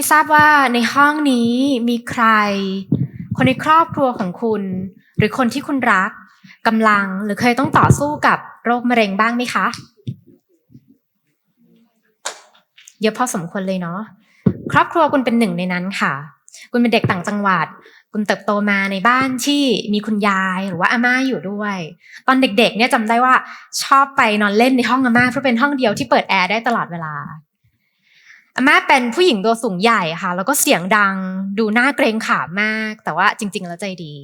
ไม่ทราบว่าในห้องนี้มีใคร คนในครอบครัวของคุณ หรือคนที่คุณรักกำลังหรือเคยต้องต่อสู้กับโรคมะเร็งบ้างไหมคะ เยอะพอสมควรเลยเนาะครอบครัวคุณเป็นหนึ่งในนั้นค่ะ คุณเป็นเด็กต่างจังหวัด คุณเติบโตมาในบ้านที่มีคุณยายหรือว่าอาม่าอยู่ด้วย ตอนเด็กๆ เนี่ยจำได้ว่าชอบไปนอนเล่นในห้องอาม่าเพราะเป็นห้องเดียวที่เปิดแอร์ได้ตลอดเวลา อาม่าเป็นผู้หญิงตัวสูงใหญ่ค่ะ แล้วก็เสียงดัง ดูน่าเกรงขามมาก แต่ว่าจริง ๆ แล้วใจดี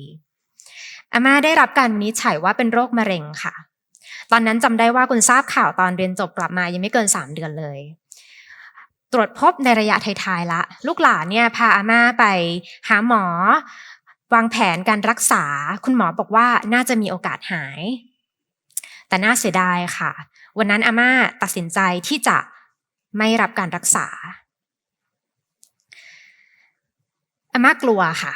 อาม่าได้รับการวินิจฉัยว่าเป็นโรคมะเร็งค่ะ ตอนนั้นจำได้ว่าคุณทราบข่าวตอนเรียนจบกลับมายังไม่เกินสามเดือนเลย ตรวจพบในระยะท้ายๆละ ลูกหลานเนี่ยพาอาม่าไปหาหมอ วางแผนการรักษา คุณหมอบอกว่าน่าจะมีโอกาสหาย แต่น่าเสียดายค่ะ วันนั้นอาม่าตัดสินใจที่จะ ไม่รับการรักษาอาม่ากลัวค่ะ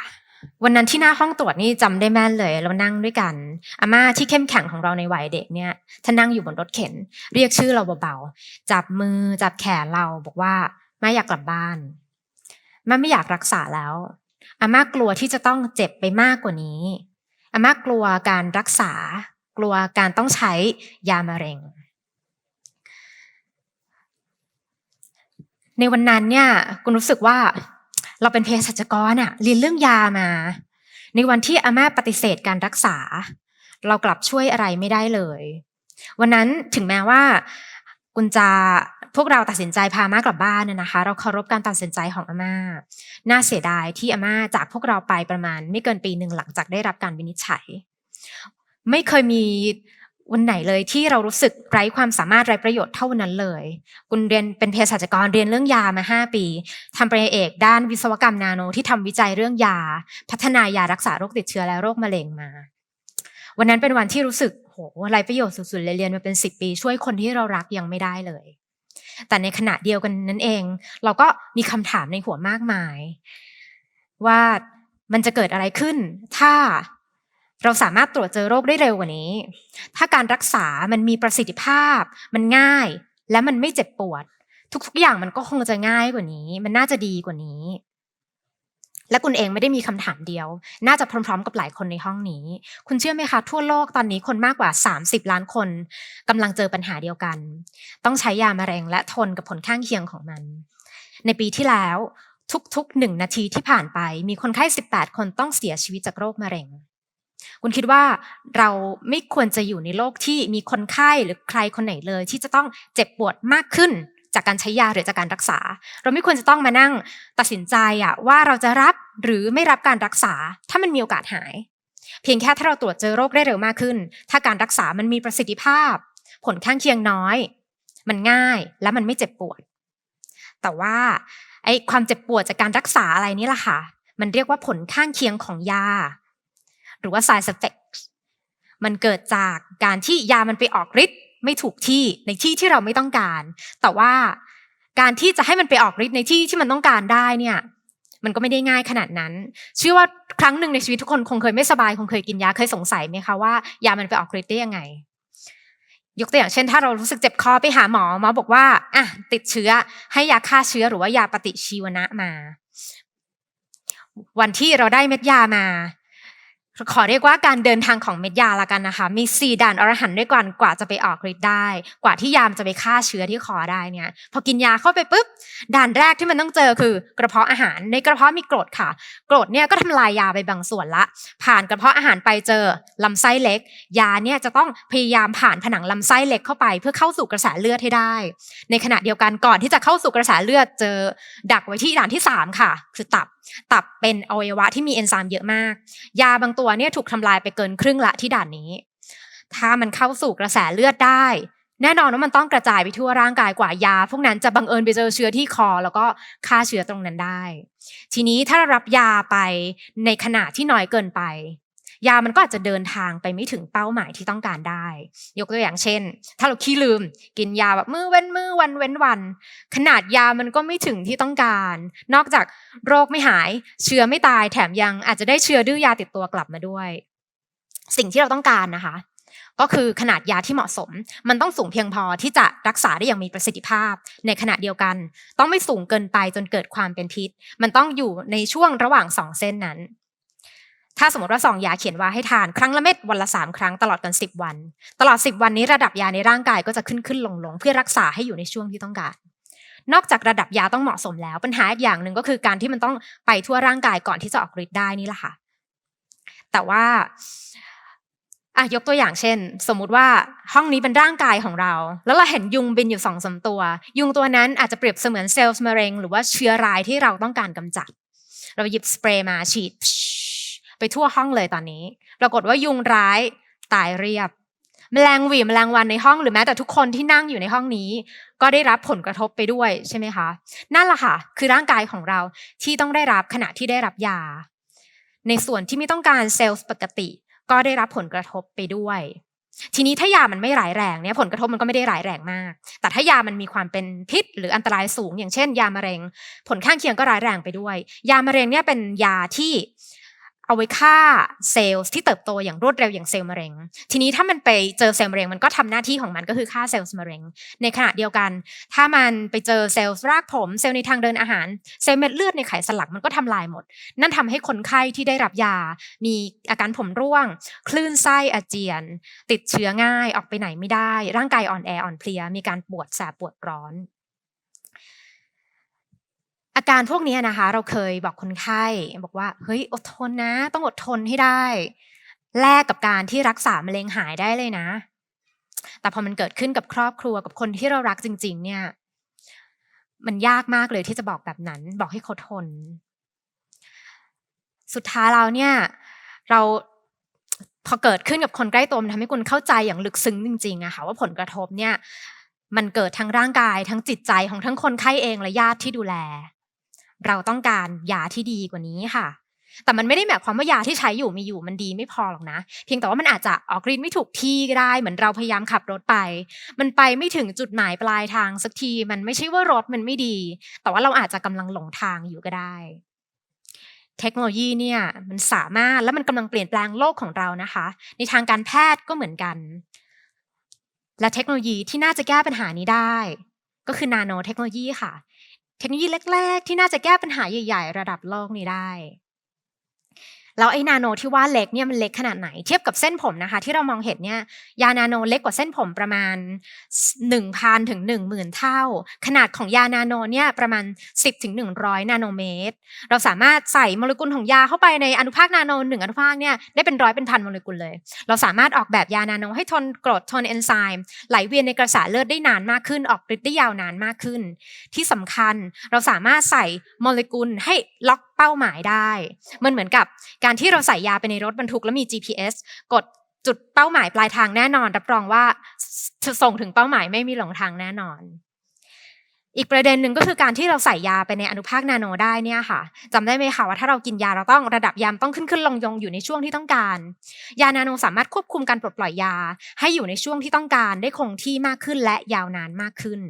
วันนั้นที่หน้าห้องตรวจนี่จำได้แม่นเลย เรานั่งด้วยกันอาม่าที่เข้มแข็งของเราในวัยเด็กเนี่ยท่านนั่งอยู่บนรถเข็น เรียกชื่อเราเบาๆจับมือจับแขนเราบอกว่าแม่อยากกลับบ้านแม่ไม่อยากรักษาแล้วอาม่ากลัวที่จะต้องเจ็บไปมากกว่านี้อาม่ากลัวการรักษา กลัวการต้องใช้ยามะเร็ง ในวันนั้นเนี่ยคุณรู้สึกว่าเราเป็นเภสัชกรอะเรียนเรื่องยามา ในวันที่อาม่าปฏิเสธการรักษา เรากลับช่วยอะไรไม่ได้เลย วันนั้นถึงแม้ว่าคุณจะพวกเราตัดสินใจพาม่ากลับบ้านเนี่ยนะคะ เราเคารพการตัดสินใจของอาม่า น่าเสียดายที่อาม่าจากพวกเราไปประมาณ ไม่เกินปีหนึ่งหลังจากได้รับการวินิจฉัย ไม่เคยมี วันไหนเลยที่เรารู้สึกไร้ความสามารถไร้ประโยชน์เท่านั้นเลย คุณเรียนเป็นเภสัชกรเรียนเรื่องยามาห้าปีทำปริญญาเอกด้านวิศวกรรมนาโนที่ทำวิจัยเรื่องยา พัฒนายารักษาโรคติดเชื้อและโรคมะเร็งมา วันนั้นเป็นวันที่รู้สึกโหไร้ประโยชน์สุดๆเลยเรียนมาเป็นสิบปี ช่วยคนที่เรารักยังไม่ได้เลย แต่ในขณะเดียวกันนั่นเอง เราก็มีคำถามในหัวมากมาย ว่ามันจะเกิดอะไรขึ้น ถ้า เราสามารถตรวจเจอโรคได้เร็วกว่านี้ ถ้าการรักษามันมีประสิทธิภาพ มันง่าย และมันไม่เจ็บปวด ทุกๆอย่างมันก็คงจะง่ายกว่านี้ มันน่าจะดีกว่านี้ และคุณเองไม่ได้มีคำถามเดียว น่าจะพร้อมๆ กับหลายคนในห้องนี้ คุณเชื่อไหมคะ ทั่วโลกตอนนี้คนมากกว่า 30 ล้านคนกำลังเจอปัญหาเดียวกัน ต้องใช้ยามะเร็งและทนกับผลข้างเคียงของมัน ในปีที่แล้วทุกๆหนึ่งนาทีที่ผ่านไป มีคนไข้ 18 คนต้องเสียชีวิตจากโรคมะเร็ง คุณคิดว่าเราไม่ควรจะอยู่ในโลกที่มีคนไข้หรือใครคนไหนเลย ที่จะต้องเจ็บปวดมากขึ้นจากการใช้ยาหรือจากการรักษา เราไม่ควรจะต้องมานั่งตัดสินใจอะว่าเราจะรับหรือไม่รับการรักษา ถ้ามันมีโอกาสหาย เพียงแค่ถ้าเราตรวจเจอโรคได้เร็วมากขึ้น ถ้าการรักษามันมีประสิทธิภาพ ผลข้างเคียงน้อย มันง่ายและมันไม่เจ็บปวด แต่ว่าไอ้ความเจ็บปวดจากการรักษาอะไรนี่แหละค่ะ มันเรียกว่าผลข้างเคียงของยา หรือว่า side effects มันเกิดจากการที่ยามันไปออกฤทธิ์ไม่ถูกที่ในที่ที่เราไม่ต้องการ แต่ว่าการที่จะให้มันไปออกฤทธิ์ในที่ที่มันต้องการได้เนี่ย มันก็ไม่ได้ง่ายขนาดนั้น เชื่อว่าครั้งหนึ่งในชีวิตทุกคนคงเคยไม่สบายคงเคยกินยาเคยสงสัยไหมคะว่ายามันไปออกฤทธิ์ได้ยังไง ยกตัวอย่างเช่น ถ้าเรารู้สึกเจ็บคอไปหาหมอหมอบอกว่าอะติดเชื้อให้ยาฆ่าเชื้อหรือว่ายาปฏิชีวนะมา วันที่เราได้เม็ดยามา ขอเรียกว่าการเดินทางของเม็ดยาละกันนะคะ มีสี่ด่านอรหันต์ด้วยกันกว่าจะไปออกฤทธิ์ได้ กว่าที่ยามจะไปฆ่าเชื้อที่คอได้เนี่ย พอกินยาเข้าไปปุ๊บด่านแรกที่มันต้องเจอคือกระเพาะอาหารในกระเพาะมีกรดค่ะ กรดเนี่ยก็ทำลายยาไปบางส่วนละ ผ่านกระเพาะอาหารไปเจอลำไส้เล็ก ยาเนี่ยจะต้องพยายามผ่านผนังลำไส้เล็กเข้าไป เพื่อเข้าสู่กระแสเลือดให้ได้ ในขณะเดียวกันก่อนที่จะเข้าสู่กระแสเลือดเจอ ดักไว้ที่ด่านที่สามค่ะ คือตับตับเป็นอวัยวะที่มีเอนไซม์เยอะมาก ยาบางตัวเนี่ยถูกทำลายไปเกินครึ่งละที่ด่านนี้ ถ้ามันเข้าสู่กระแสเลือดได้ แน่นอนว่ามันต้องกระจายไปทั่วร่างกายกว่ายา พวกนั้นจะบังเอิญไปเจอเชื้อที่คอ แล้วก็ฆ่าเชื้อตรงนั้นได้ ทีนี้ถ้าเรารับยาไปในขณะที่น้อยเกินไป ยามันก็อาจจะเดินทางไปไม่ถึงเป้าหมายที่ต้องการได้ ยกตัวอย่างเช่น ถ้าเราขี้ลืม กินยาแบบมือเว้นมือวันเว้นวัน ขนาดยามันก็ไม่ถึงที่ต้องการ นอกจากโรคไม่หายเชื้อไม่ตายแถมยังอาจจะได้เชื้อดื้อยาติดตัวกลับมาด้วย สิ่งที่เราต้องการนะคะก็คือขนาดยาที่เหมาะสม มันต้องสูงเพียงพอที่จะรักษาได้อย่างมีประสิทธิภาพ ในขณะเดียวกัน ต้องไม่สูงเกินไปจนเกิดความเป็นพิษ มันต้องอยู่ในช่วงระหว่างสองเส้นนั้น ถ้าสมมติว่าสองยาเขียนว่าให้ทานครั้งละเม็ดวันละสามครั้งตลอดกันสิบวัน ตลอดสิบวันนี้ระดับยาในร่างกายก็จะขึ้นขึ้นลงลงเพื่อรักษาให้อยู่ในช่วงที่ต้องการนอกจากระดับยาต้องเหมาะสมแล้ว ปัญหาอีกอย่างหนึ่งก็คือการที่มันต้องไปทั่วร่างกายก่อนที่จะออกฤทธิ์ได้นี่แหละค่ะ แต่ว่าอะยกตัวอย่างเช่น สมมุติว่าห้องนี้เป็นร่างกายของเรา แล้วเราเห็นยุงบินอยู่สองสามตัว ยุงตัวนั้นอาจจะเปรียบเสมือนเซลล์มะเร็ง หรือว่าเชื้อรายที่เราต้องการกำจัด เราหยิบสเปรย์มาฉีด ไปทั่วห้องเลยตอนนี้ ปรากฏว่ายุงร้ายตายเรียบ แมลงหวีแมลงวันในห้องหรือแม้แต่ทุกคนที่นั่งอยู่ในห้องนี้ ก็ได้รับผลกระทบไปด้วยใช่ไหมคะ นั่นแหละค่ะ คือร่างกายของเราที่ต้องได้รับขณะที่ได้รับยา ในส่วนที่ไม่ต้องการเซลล์ปกติ ก็ได้รับผลกระทบไปด้วย ทีนี้ถ้ายามันไม่ร้ายแรงเนี่ยผลกระทบมันก็ไม่ได้ร้ายแรงมาก แต่ถ้ายามันมีความเป็นพิษ หรืออันตรายสูง อย่างเช่น ยามะเร็ง ผลข้างเคียงก็ร้ายแรงไปด้วย ยามะเร็งเนี่ยเป็นยาที่ เอาไว้ฆ่าเซลล์ที่เติบโตอย่างรวดเร็วอย่างเซลล์มะเร็ง ทีนี้ถ้ามันไปเจอเซลล์มะเร็งมันก็ทำหน้าที่ของมันก็คือฆ่าเซลล์มะเร็ง ในขณะเดียวกัน ถ้ามันไปเจอเซลล์รากผม เซลล์ในทางเดินอาหาร เซลล์เม็ดเลือดในไขสันหลังมันก็ทำลายหมด นั่นทำให้คนไข้ที่ได้รับยา มีอาการผมร่วง คลื่นไส้อาเจียน ติดเชื้อง่ายออกไปไหนไม่ได้ ร่างกายอ่อนแออ่อนเพลียมีการปวดแสบปวดร้อน อาการพวกนี้นะคะ เราเคยบอกคนไข้บอกว่าเฮ้ยอดทนนะ ต้องอดทนให้ได้ แลกกับการที่รักษามะเร็งหายได้เลยนะ แต่พอมันเกิดขึ้นกับครอบครัวกับคนที่เรารักจริง ๆ เนี่ย มันยากมากเลยที่จะบอกแบบนั้น บอกให้เขาทน สุดท้ายเราเนี่ย เราพอเกิดขึ้นกับคนใกล้ตัวมันทำให้คุณเข้าใจอย่างลึกซึ้งจริงๆอะค่ะว่าผลกระทบเนี่ย มันเกิดทั้งร่างกายทั้งจิตใจของทั้งคนไข้เองและญาติที่ดูแล เราต้องการยาที่ดีกว่านี้ค่ะ แต่มันไม่ได้หมายความว่ายาที่ใช้อยู่มีอยู่มันดีไม่พอหรอกนะ เพียงแต่ว่ามันอาจจะออกฤทธิ์ไม่ถูกที่ก็ได้ เหมือนเราพยายามขับรถไป มันไปไม่ถึงจุดหมายปลายทางสักที มันไม่ใช่ว่ารถมันไม่ดี แต่ว่าเราอาจจะกำลังหลงทางอยู่ก็ได้เทคโนโลยีเนี่ยมันสามารถและมันกำลังเปลี่ยนแปลงโลกของเรานะคะ ในทางการแพทย์ก็เหมือนกัน และเทคโนโลยีที่น่าจะแก้ปัญหานี้ได้ ก็คือนาโนเทคโนโลยีค่ะ เทคโนโลยีแรก ๆ ที่น่าจะแก้ปัญหาใหญ่ ๆ ระดับโลกนี้ได้ แล้วไอ้นาโนที่ว่าเล็กเนี่ยมันเล็กขนาดไหนเทียบกับเส้นผมนะคะ ที่เรามองเห็นเนี่ยยานาโนเล็กกว่าเส้นผมประมาณ 1,000ถึง10,000 เท่า ขนาดของยานาโนเนี่ยประมาณ 10ถึง100 นาโนเมตร เราสามารถใส่โมเลกุลของยาเข้าไปในอนุภาคนาโนหนึ่งอนุภาคเนี่ยได้เป็นร้อยเป็นพันโมเลกุลเลย เราสามารถออกแบบยานาโนให้ทนกรดทนเอนไซม์ไหลเวียนในกระแสเลือดได้นานมากขึ้น ออกฤทธิ์ได้ยาวนานมากขึ้น ที่สำคัญเราสามารถใส่โมเลกุลให้ล็อก เป้าหมายได้ มันเหมือนกับการที่เราใส่ยาไปในรถบรรทุกแล้วมี GPS กดจุดเป้าหมายปลายทางแน่นอน รับรองว่าจะส่งถึงเป้าหมายไม่มีหลงทางแน่นอน อีกประเด็นหนึ่งก็คือการที่เราใส่ยาไปในอนุภาคนาโนได้เนี่ยค่ะจำได้ไหมคะว่าถ้าเรากินยาเราต้องระดับยามต้องขึ้นขึ้นลงลงอยู่ในช่วงที่ต้องการ ยานาโนสามารถควบคุมการปลดปล่อยยา ให้อยู่ในช่วงที่ต้องการได้คงที่มากขึ้นและยาวนานมากขึ้น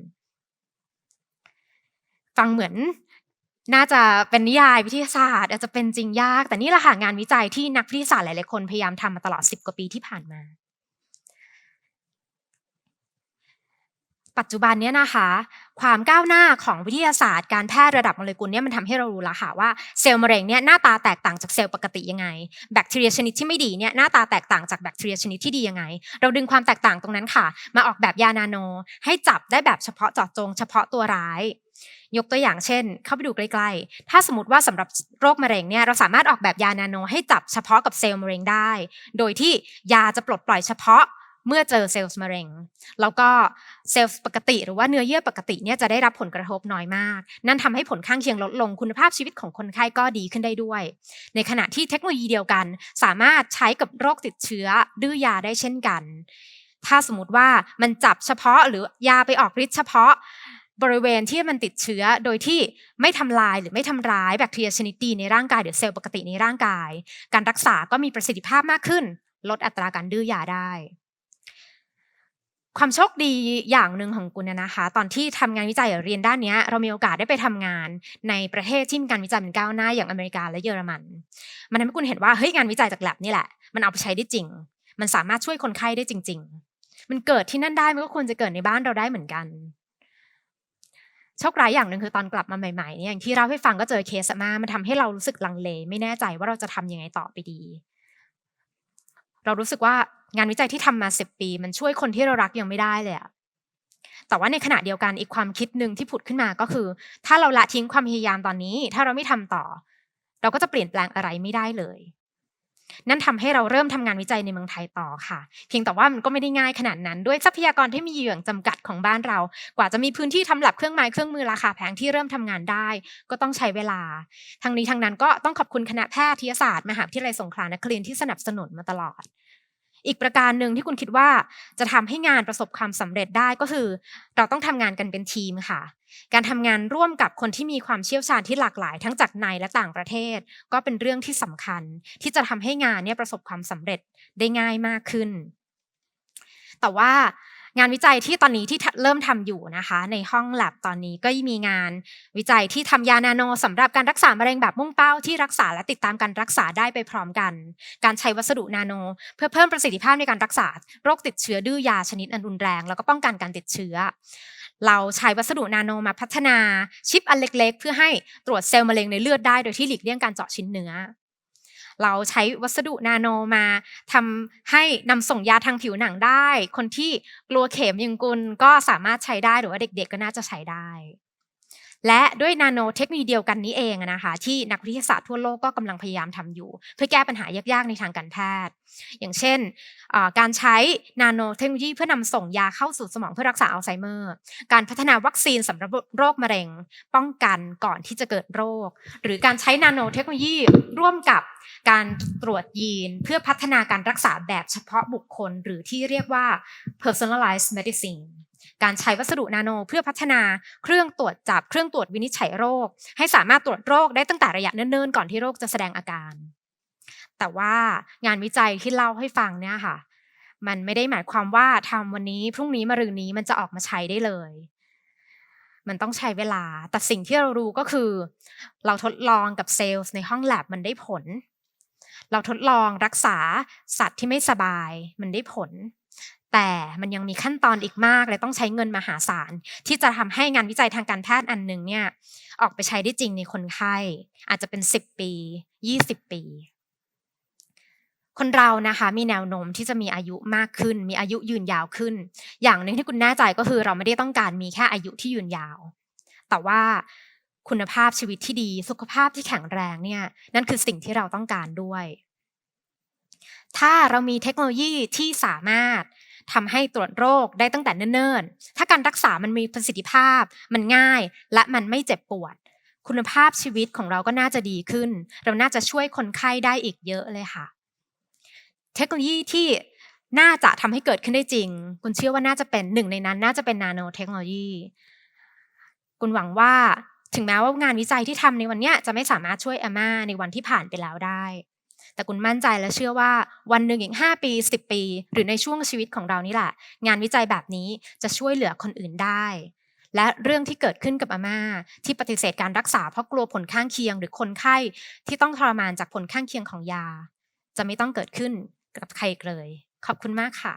ฟังเหมือน น่าจะเป็นนิยายวิทยาศาสตร์ อาจจะเป็นจริงยาก แต่นี่แหละค่ะงานวิจัยที่นักวิทยาศาสตร์หลายๆคนพยายามทำมาตลอดสิบกว่าปีที่ผ่านมา ปัจจุบันเนี้ยนะคะ ความก้าวหน้าของวิทยาศาสตร์การแพทย์ระดับโมเลกุลเนี่ยมันทำให้เรารู้ล้วค่ะว่าเซลล์มะเร็งเนี่ยหน้าตาแตกต่างจากเซลล์ปกติยังไง แบคทีเรียชนิดที่ไม่ดีเนี่ยหน้าตาแตกต่างจากแบคทีเรียชนิดที่ดียังไง เราดึงความแตกต่างตรงนั้นค่ะ มาออกแบบยานาโน ให้จับได้แบบเฉพาะเจาะจง เฉพาะตัวร้ายยกตัวอย่างเช่น เข้าไปดูใกล้ๆ ถ้าสมมติว่าสำหรับโรคมะเร็งเนี่ยเราสามารถออกแบบยานาโน ให้จับเฉพาะกับเซลล์มะเร็งได้ โดยที่ยาจะปลดปล่อยเฉพาะ เมื่อเจอเซลล์มะเร็ง แล้วก็เซลล์ปกติ หรือว่าเนื้อเยื่อปกติเนี่ยจะได้รับผลกระทบน้อยมาก นั่นทำให้ผลข้างเคียงลดลงคุณภาพชีวิตของคนไข้ก็ดีขึ้นได้ด้วย ในขณะที่เทคโนโลยีเดียวกัน สามารถใช้กับโรคติดเชื้อดื้อยาได้เช่นกัน ถ้าสมมติว่ามันจับเฉพาะหรือยาไปออกฤทธิ์เฉพาะบริเวณที่มันติดเชื้อโดยที่ไม่ทำลายหรือไม่ทำร้ายแบคทีเรียชนิดดีในร่างกายหรือเซลล์ปกติในร่างกาย การรักษาก็มีประสิทธิภาพมากขึ้น ลดอัตราการดื้อยาได้ ความโชคดีอย่างหนึ่งของกุณนะคะ ตอนที่ทำงานวิจัยหรือเรียนด้านนี้เรามีโอกาสได้ไปทำงานในประเทศที่มีการวิจัยเป็นก้าวหน้าอย่างอเมริกาและเยอรมัน มันทำให้คุณเห็นว่าเฮ้ยงานวิจัยจากแลบนี่แหละ มันเอาไปใช้ได้จริง มันสามารถช่วยคนไข้ได้จริง ๆ มันเกิดที่นั่นได้มันก็ควรจะเกิดในบ้านเราได้เหมือนกันโชคร้ายอย่างหนึ่งคือตอนกลับมาใหม่ๆเนี่ยอย่างที่เราให้ฟังก็เจอเคสมามันทำให้เรารู้สึกลังเล ไม่แน่ใจว่าเราจะทำยังไงต่อไปดี เรารู้สึกว่า งานวิจัยที่ทำมาสิบปี มันช่วยคนที่เรารักยังไม่ได้เลยอะแต่ว่าในขณะเดียวกันอีกความคิดหนึ่งที่ผุดขึ้นมาก็คือ ถ้าเราละทิ้งความพยายามตอนนี้ ถ้าเราไม่ทำต่อ เราก็จะเปลี่ยนแปลงอะไรไม่ได้เลย นั่นทำให้เราเริ่มทำงานวิจัยในเมืองไทยต่อค่ะ เพียงแต่ว่ามันก็ไม่ได้ง่ายขนาดนั้น ด้วยทรัพยากรที่มีอยู่อย่างจำกัดของบ้านเรา กว่าจะมีพื้นที่ทำแลบเครื่องไม้เครื่องมือราคาแพงที่เริ่มทำงานได้ ก็ต้องใช้เวลา ทั้งนี้ทั้งนั้นก็ต้องขอบคุณคณะแพทยศาสตร์มหาวิทยาลัยสงขลานครินทร์ที่สนับสนุนมาตลอด อีกประการหนึ่งที่คุณคิดว่าจะทำให้งานประสบความสำเร็จได้ก็คือ เราต้องทำงานกันเป็นทีมค่ะ การทำงานร่วมกับคนที่มีความเชี่ยวชาญที่หลากหลาย ทั้งจากในและต่างประเทศ ก็เป็นเรื่องที่สำคัญ ที่จะทำให้งานเนี่ยประสบความสำเร็จได้ง่ายมากขึ้น แต่ว่า งานวิจัยที่ตอนนี้ที่เริ่มทำอยู่นะคะ ในห้องแลบตอนนี้ก็มีงานวิจัยที่ทำยานาโนสำหรับการรักษามะเร็งแบบมุ่งเป้าที่รักษาและติดตามการรักษาได้ไปพร้อมกัน การใช้วัสดุนาโน เพื่อเพิ่มประสิทธิภาพในการรักษาโรคติดเชื้อดื้อยาชนิดอันรุนแรง แล้วก็ป้องกันการติดเชื้อ เราใช้วัสดุนาโนมาพัฒนาชิปอันเล็ก ๆ เพื่อให้ตรวจเซลล์มะเร็งในเลือดได้โดยที่หลีกเลี่ยงการเจาะชิ้นเนื้อ เราใช้วัสดุนาโนมาทำให้นำส่งยาทางผิวหนังได้ คนที่กลัวเข็มยิงกุลก็สามารถใช้ได้หรือว่าเด็ก ๆ ก็น่าจะใช้ได้ และด้วยนาโนเทคโนโลยีเดียวกันนี้เองนะคะที่นักวิทยาศาสตร์ทั่วโลกก็กำลังพยายามทำอยู่ เพื่อแก้ปัญหายากๆในทางการแพทย์ อย่างเช่น การใช้นาโนเทคโนโลยีเพื่อนำส่งยาเข้าสู่สมองเพื่อรักษาอัลไซเมอร์ การพัฒนาวัคซีนสำหรับโรคมะเร็ง ป้องกันก่อนที่จะเกิดโรค หรือการใช้นาโนเทคโนโลยีร่วมกับการตรวจยีนเพื่อพัฒนาการรักษาแบบเฉพาะบุคคล หรือที่เรียกว่า personalized medicine การใช้วัสดุนาโนเพื่อพัฒนาเครื่องตรวจจับเครื่องตรวจวินิจฉัยโรค ให้สามารถตรวจโรคได้ตั้งแต่ระยะเนิ่นๆก่อนที่โรคจะแสดงอาการ แต่ว่างานวิจัยที่เล่าให้ฟังเนี่ยค่ะ มันไม่ได้หมายความว่าทำวันนี้พรุ่งนี้มะรืนนี้มันจะออกมาใช้ได้เลย มันต้องใช้เวลา แต่สิ่งที่เรารู้ก็คือ เราทดลองกับเซลล์ในห้องแลบมันได้ผลเราทดลองรักษาสัตว์ที่ไม่สบายมันได้ผล แต่มันยังมีขั้นตอนอีกมากและต้องใช้เงินมหาศาล ที่จะทำให้งานวิจัยทางการแพทย์อันหนึ่งเนี่ยออกไปใช้ได้จริงในคนไข้ อาจจะเป็นสิบปียี่สิบปี คนเรานะคะมีแนวโน้มที่จะมีอายุมากขึ้น มีอายุยืนยาวขึ้น อย่างหนึ่งที่คุณแน่ใจก็คือเราไม่ได้ต้องการมีแค่อายุที่ยืนยาว แต่ว่าคุณภาพชีวิตที่ดี สุขภาพที่แข็งแรงเนี่ยนั่นคือสิ่งที่เราต้องการด้วย ถ้าเรามีเทคโนโลยีที่สามารถ ทำให้ตรวจโรคได้ตั้งแต่เนิ่นๆ ถ้าการรักษามันมีประสิทธิภาพ มันง่าย และมันไม่เจ็บปวด คุณภาพชีวิตของเราก็น่าจะดีขึ้น เราน่าจะช่วยคนไข้ได้อีกเยอะเลยค่ะ เทคโนโลยีที่น่าจะทำให้เกิดขึ้นได้จริง คุณเชื่อว่าน่าจะเป็นหนึ่งในนั้น น่าจะเป็นนาโนเทคโนโลยี คุณหวังว่าถึงแม้ว่างานวิจัยที่ทำในวันนี้จะไม่สามารถช่วยอาม่าในวันที่ผ่านไปแล้วได้ แต่คุณมั่นใจและเชื่อว่าวันหนึ่งอีก5ปี 10 ปี หรือในช่วงชีวิตของเรานี่แหละ งานวิจัยแบบนี้จะช่วยเหลือคนอื่นได้ และเรื่องที่เกิดขึ้นกับอาม่า ที่ปฏิเสธการรักษาเพราะกลัวผลข้างเคียง หรือคนไข้ที่ต้องทรมานจากผลข้างเคียงของยา จะไม่ต้องเกิดขึ้นกับใครเลย ขอบคุณมากค่ะ